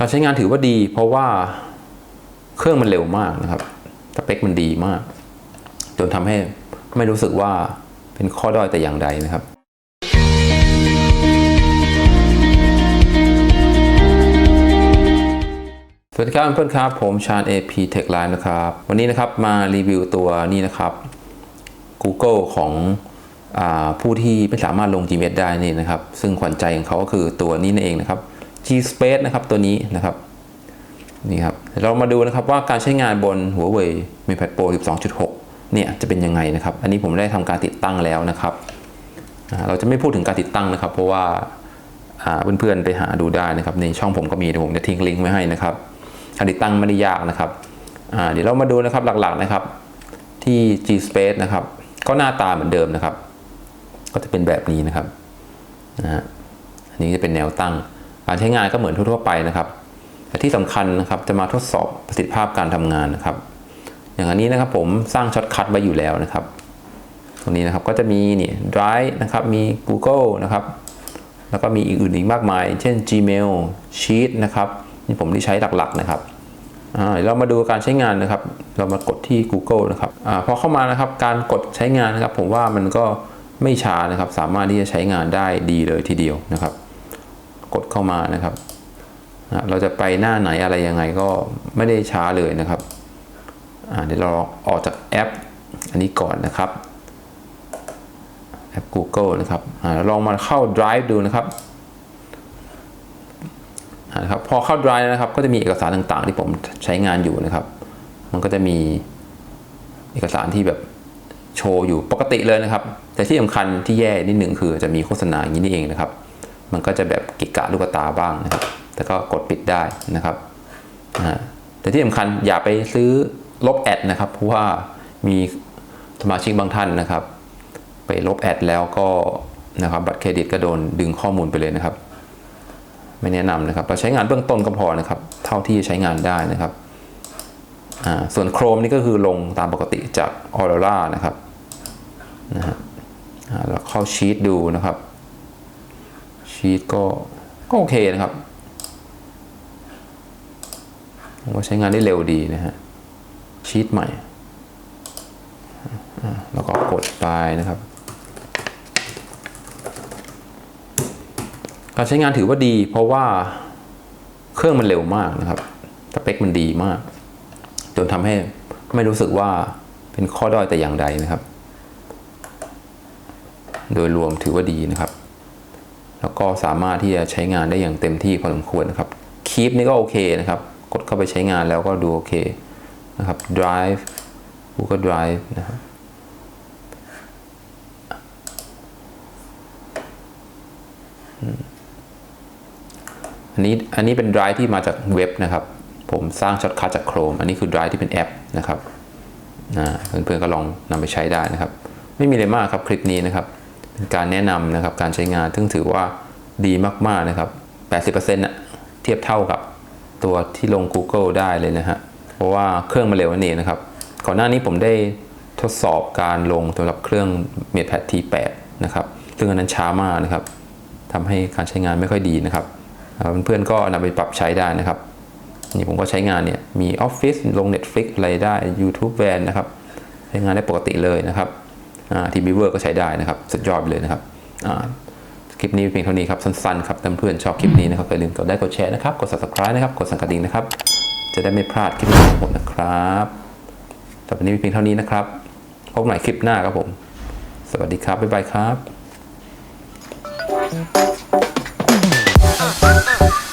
การใช้งานถือว่าดี เพราะว่าเครื่องมันเร็วมากนะครับสเปคมันดีมาก จนทำให้ไม่รู้สึกว่าเป็นข้อด้อยแต่อย่างใดนะครับสวัสดีครับเพื่อนๆครับ ผมชาญ AP Tech Line นะครับ วันนี้นะครับมารีวิวตัวนี้นะครับ Google ของอผู้ที่ไม่สามารถลง Gmail ได้นี่นะครับ ซึ่งขวัญใจของเขาก็คือตัวนี้นั่นเองนะครับ G Space นะครับตัวนี้นะครับนี่ครับเรามาดูนะครับว่าการใช้งานบน Huawei MatePad Pro 12.6 เนี่ยจะเป็นยังไงนะครับ อันนี้ผมได้ทำการติดตั้งแล้วนะครับ เราจะไม่พูดถึงการติดตั้งนะครับ เพราะว่าเพื่อนๆไปหาดูได้นะครับ ในช่องผมก็มีเดี๋ยผมจะทิ้งลิงก์ไว้ให้นะครับการติดตั้งไม่ได้ยากนะครับเดี๋ยวเรามาดูนะครับหลักๆนะครับ ที่ G Space นะครับ ก็หน้าตาเหมือนเดิมนะครับ ก็จะเป็นแบบนี้นะครับนะฮะอันนี้จะเป็นแนวตั้ง การใช้งานก็เหมือนทั่วๆไปนะครับแต่ที่สำคัญนะครับจะมาทดสอบประสิทธิภาพการทำงานนะครับ อย่างอันนี้นะครับผมสร้างช็อตคัทไว้อยู่แล้วนะครับ ตรงนี้นะครับก็จะมีนี่ Drive นะครับมี Google นะครับ แล้วก็มีอีกอื่นอีกมากมาย เช่น Gmail Sheet นะครับนี่ผมที่ใช้หลักๆนะครับอ่าเรามาดูการใช้งานนะครับ เรามากดที่ Google นะครับอพอเข้ามานะครับการกดใช้งานนะครับ ผมว่ามันก็ไม่ช้านะครับ สามารถที่จะใช้งานได้ดีเลยทีเดียวนะครับ กดเข้ามานะครับ เราจะไปหน้าไหนอะไรยังไงก็ไม่ได้ช้าเลยนะครับเดี๋ยวเราออกจากแอป อันนี้ก่อนนะครับ แอป Google นะครับอลองมาเข้า Drive ดูนะครับนะครับพอเข้า Drive นะครับ ก็จะมีเอกสารต่างๆ ที่ผมใช้งานอยู่นะครับ มันก็จะมีเอกสารที่แบบโชว์อยู่ปกติเลยนะครับ แต่ที่สำคัญที่แย่นิดหนึ่งคือจะมีโฆษณาอย่างนี้นี่เองนะครับ มันก็จะแบบกิกกะลูกตาบ้างนะครับ แต่ก็กดปิดได้นะครับแต่ที่สำคัญอย่าไปซื้อลบแอดนะครับ เพราะว่ามีสมาชิกบางท่านนะครับ ไปลบแอดแล้วก็นะครับบัตรเครดิตก็โดนดึงข้อมูลไปเลยนะครับ ไม่แนะนำนะครับ เราใช้งานเบื้องต้นก็พอนะครับ เท่าที่จะใช้งานได้นะครับส่วน Chrome นี่ก็คือลงตามปกติจาก Aurora นะครับนะฮะอ่าเราเข้าชีตดูนะครับ ชีตก็ก็โอเคนะครับว่าใช้งานได้เร็วดีนะฮะชีตใหม่แล้วก็กดไปนะครับ การใช้งานถือว่าดี เพราะว่าเครื่องมันเร็วมากนะครับสเปคมันดีมาก จนทำให้ไม่รู้สึกว่าเป็นข้อด้อยแต่อย่างใดนะครับ โดยรวมถือว่าดีนะครับ แล้วก็สามารถที่จะใช้งานได้อย่างเต็มที่พอสมควรนะครับคีปนี่ก็โอเคนะครับ กดเข้าไปใช้งานแล้วก็ดูโอเคนะครับ Drive Google Drive นะครับอันนี้อันนี้เป็นไดรฟ์ที่มาจากเว็บนะครับ ผมสร้างช็อตคัทจาก Chrome อันนี้คือไดรฟ์ที่เป็นแอปนะครับเพื่อนๆก็ลองนำไปใช้ได้นะครับ ไม่มีอะไรมากครับคลิปนี้นะครับ การแนะนำนะครับการใช้งานซึ่งถือว่าดีมากๆนะครับ 80%นะเทียบเท่ากับตัวที่ลง Google ได้เลยนะฮะ เพราะว่าเครื่องมันเร็วนั่นเองนะครับ ก่อนหน้านี้ผมได้ทดสอบการลงสำหรับเครื่อง MatePad T8 นะครับ ซึ่งอันนั้นช้ามากนะครับทำให้การใช้งานไม่ค่อยดีนะครับ เพื่อนๆก็นำไปปรับใช้ได้นะครับ นี่ผมก็ใช้งานเนี่ยมี Office ลง Netflix อะไรได้ YouTube Van นะครับ ใช้งานได้ปกติเลยนะครับ ทีบีเวอร์ก็ใช้ได้นะครับ สุดยอดไปเลยนะครับคลิปนี้เพียงเท่านี้ครับ สั้นๆครับเพื่อนๆชอบคลิปนี้นะครับอย่าลืมกดไลค์กดแชร์นะครับ กด subscribe นะครับ กดสั่นกระดิ่งนะครับ จะได้ไม่พลาดคลิปใหม่ของผมนะครับสำหรับวันนี้เพียงเท่านี้นะครับ พบใหม่คลิปหน้าครับผม สวัสดีครับ บ๊ายบายครับ